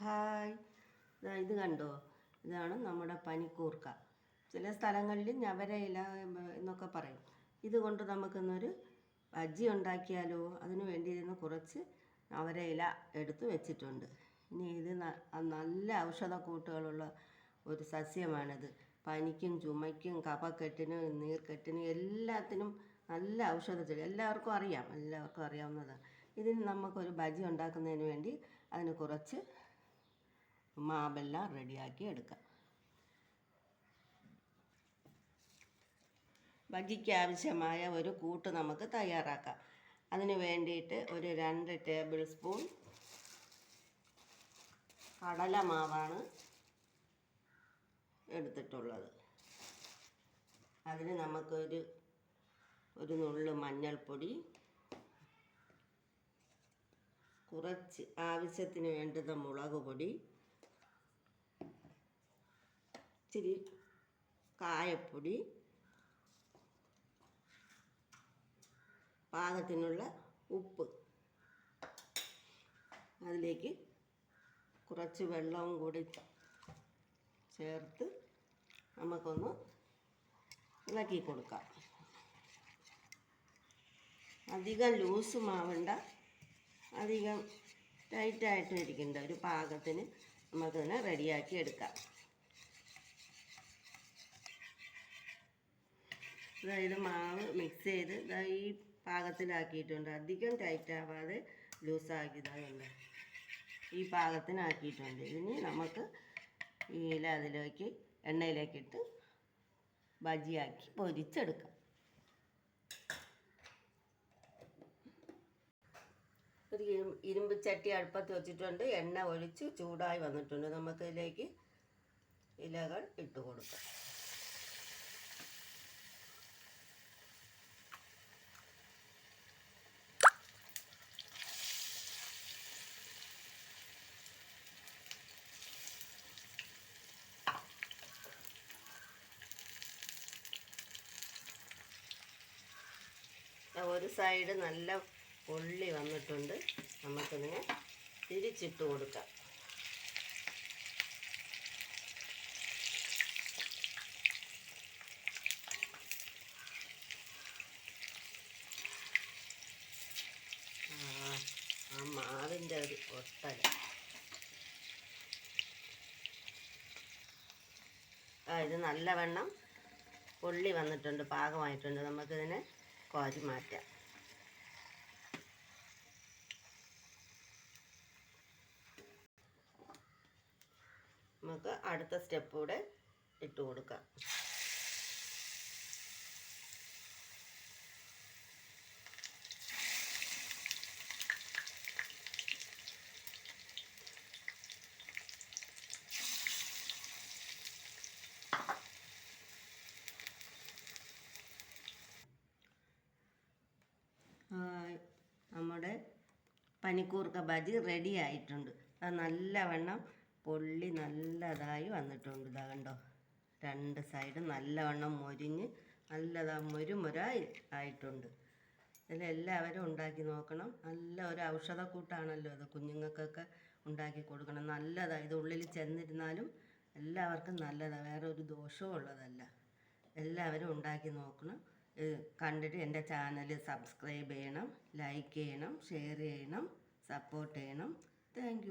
Hi. ഇത് കണ്ടോ? ഇതാണ് നമ്മുടെ പനിക്കൂർക്ക. ചില സ്ഥലങ്ങളിൽ ഞവരയില എന്നൊക്കെ പറയും. ഇതുകൊണ്ട് നമുക്കിന്നൊരു ബജ്ജി ഉണ്ടാക്കിയാലോ? അതിന് വേണ്ടിയിരുന്ന കുറച്ച് ഞവരയില എടുത്ത് വെച്ചിട്ടുണ്ട്. ഇനി ഇത് നല്ല ഔഷധ കൂട്ടുകളുള്ള ഒരു സസ്യമാണിത്. പനിക്കും ചുമയ്ക്കും കപക്കെട്ടിനും നീർക്കെട്ടിനും എല്ലാത്തിനും നല്ല ഔഷധത്തിൽ എല്ലാവർക്കും അറിയാം. എല്ലാവർക്കും അറിയാവുന്നതാണ്. ഇതിന് നമുക്കൊരു ബജി ഉണ്ടാക്കുന്നതിന് വേണ്ടി അതിന് കുറച്ച് മാവെല്ലാം റെഡിയാക്കി എടുക്കാം. ബജിക്ക് ആവശ്യമായ ഒരു കൂട്ട് നമുക്ക് തയ്യാറാക്കാം. അതിന് വേണ്ടിയിട്ട് ഒരു രണ്ട് ടേബിൾ സ്പൂൺ കടല മാവാണ് എടുത്തിട്ടുള്ളത്. അതിന് നമുക്കൊരു ഒരു നുള്ളു മഞ്ഞൾപ്പൊടി കുറച്ച് ആവശ്യത്തിന് വേണ്ടുന്ന മുളക് പൊടി ഇച്ചിരി കായപ്പൊടി പാകത്തിനുള്ള ഉപ്പ്. അതിലേക്ക് കുറച്ച് വെള്ളവും കൂടി ചേർത്ത് നമുക്കൊന്ന് ഇളക്കി കൊടുക്കാം. അധികം ലൂസ് മാവണ്ട. അധികം ടൈറ്റായിട്ടും ഇരിക്കേണ്ട ഒരു പാകത്തിന് നമുക്കതിനെ റെഡിയാക്കി എടുക്കാം. അതായത് മാവ് മിക്സ് ചെയ്ത് ഇതാ ഈ പാകത്തിലാക്കിയിട്ടുണ്ട്. അധികം ടൈറ്റ് ആവാതെ ലൂസാക്കിയതുണ്ട് ഈ പാകത്തിനാക്കിയിട്ടുണ്ട്. ഇനി നമുക്ക് ഈ ഇല അതിലേക്ക് എണ്ണയിലേക്കിട്ട് ബജിയാക്കി പൊരിച്ചെടുക്കാം. ഒരു ഇരുമ്പ് ചട്ടി അടുപ്പത്ത് വെച്ചിട്ടുണ്ട്. എണ്ണ ഒഴിച്ച് ചൂടായി വന്നിട്ടുണ്ട്. നമുക്കിതിലേക്ക് ഇലകൾ ഇട്ട് കൊടുക്കാം. ഒരു സൈഡ് നല്ല പൊള്ളി വന്നിട്ടുണ്ട്. നമുക്കിതിനെ തിരിച്ചിട്ട് കൊടുക്കാം. ആ മാവിന്റെ ഒരു ഒട്ടല ആ ഇത് നല്ലവണ്ണം പൊള്ളി വന്നിട്ടുണ്ട് പാകമായിട്ടുണ്ട്. നമുക്കിതിനെ കോരി മാറ്റാം. നമുക്ക് അടുത്ത സ്റ്റെപ്പ് കൂടെ ഇട്ട് കൊടുക്കാം ആ, നമ്മുടെ പനിക്കൂർക്ക ബജി റെഡി ആയിട്ടുണ്ട്. അത് നല്ലവണ്ണം പൊള്ളി നല്ലതായി വന്നിട്ടുണ്ട്. ഇതാ കണ്ടോ? രണ്ട് സൈഡ് നല്ലവണ്ണം മൊരിഞ്ഞ് നല്ലതാ മുരുമുരായി ആയിട്ടുണ്ട്. ഇതിലെല്ലാവരും ഉണ്ടാക്കി നോക്കണം. നല്ല ഒരു ഔഷധക്കൂട്ടാണല്ലോ ഇത് കുഞ്ഞുങ്ങൾക്കൊക്കെ ഉണ്ടാക്കി കൊടുക്കണം. നല്ലതാണ് ഇത് ഉള്ളിൽ ചെന്നിരുന്നാലും എല്ലാവർക്കും നല്ലതാണ് വേറെ ഒരു ദോഷവും ഉള്ളതല്ല എല്ലാവരും ഉണ്ടാക്കി നോക്കണം. കണ്ടിട്ട് എന്റെ ചാനൽ സബ്സ്ക്രൈബ് ചെയ്യണം ലൈക്ക് ചെയ്യണം ഷെയർ ചെയ്യണം സപ്പോർട്ട് ചെയ്യണം. താങ്ക്